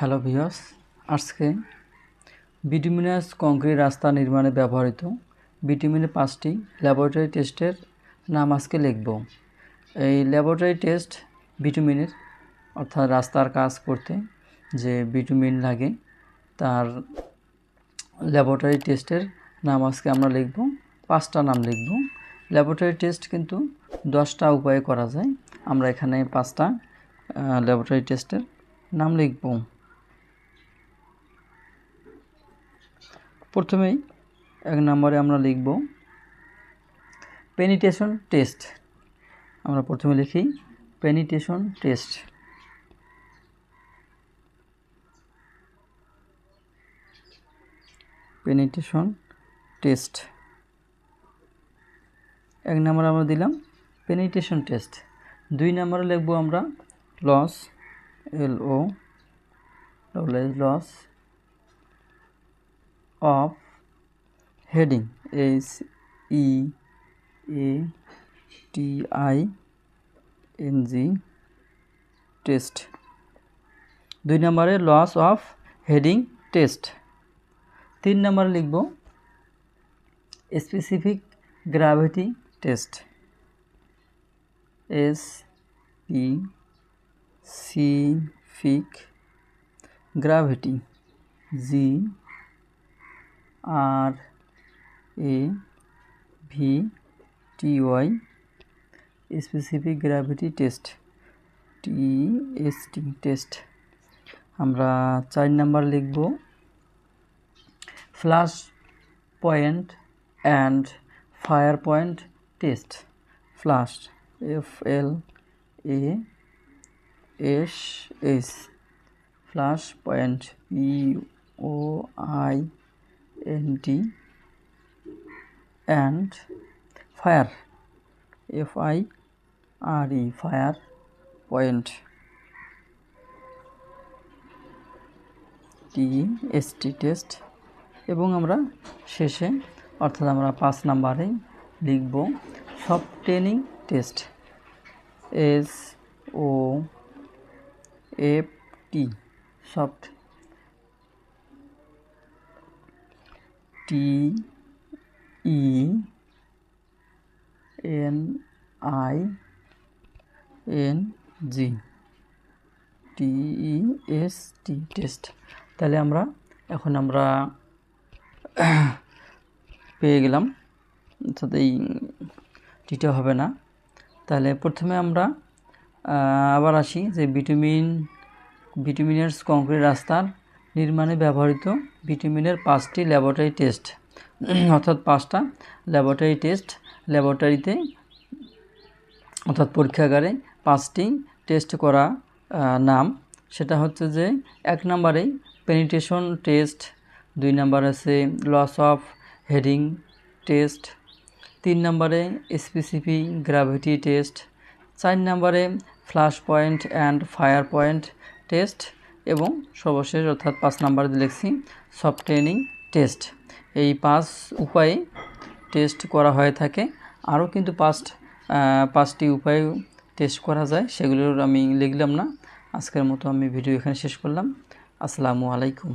Hello ভিওস আজকে bituminous concrete রাস্তা নির্মাণে ব্যবহৃত বিটুমিনের পাঁচটি ল্যাবরেটরি টেস্টের নাম আজকে লিখব। এই ল্যাবরেটরি টেস্ট বিটুমিনের অর্থাৎ রাস্তার কাজ করতে যে বিটুমিন লাগে, তার ল্যাবরেটরি টেস্টের নাম আজকে আমরা লিখব, পাঁচটা নাম লিখব। ল্যাবরেটরি টেস্ট কিন্তু দশটা উপায়ে করা যায়, আমরা এখানে পাঁচটা ল্যাবরেটরি টেস্টের নাম লিখব। প্রথমেই এক নম্বরে আমরা লিখব পেনিটেশন টেস্ট আমরা প্রথমে লিখি পেনিটেশন টেস্ট পেনিটেশন টেস্ট এক নম্বরে আমরা দিলাম পেনিটেশন টেস্ট দুই নম্বরে লিখব আমরা loss L O loss of heating S E A T I N G test দুই নম্বরে লস অফ হেডিং টেস্ট তিন নম্বরে লিখব specific gravity test specific gravity G R A, V, T, Y specific gravity test T S T test আমরা চার number লিখব। Flash point and fire point test flash F L A S S flash point P O I T and fire F I R E fire point T T test এবং আমরা শেষে, অর্থাৎ আমরা পাঁচ নাম্বারে লিখব সব training test S O F T soft T, E, N, I, N, G. T, E, S, T, test. তাহলে আমরা, এখন আমরা পেয়ে গেলাম। অর্থাৎ এই টিটা হবে না। তাহলে প্রথমে আমরা আবার আসি যে ভিটামিন, ভিটামিনের কংক্রিট রাস্তার নির্মাণে ব্যবহৃত ভিটামিনের পাঁচটি ল্যাবরেটরি টেস্ট। অর্থাৎ পাঁচটা ল্যাবরেটরি টেস্ট। ল্যাবরেটরিতে অর্থাৎ পরীক্ষাগারে পাঁচটি টেস্ট করা নাম। সেটা হচ্ছে যে এক নম্বরেই পেনিটেশন টেস্ট, দুই নম্বর আছে লস অফ হেডিং টেস্ট, তিন নম্বরে স্পেসিফিক গ্র্যাভিটি টেস্ট, চার নম্বরে flash point and fire point test এবং সর্বশেষ অর্থাৎ পাঁচ নাম্বার লিখছি সফট ট্রেনিং টেস্ট এই পাঁচ উপায়ে টেস্ট করা হয়ে থাকে। আরও কিন্তু পাঁচ পাঁচটি উপায়ে টেস্ট করা যায়, সেগুলোর আমি লিখলাম না। আজকের মতো আমি ভিডিও এখানে শেষ করলাম। আসসালামু আলাইকুম।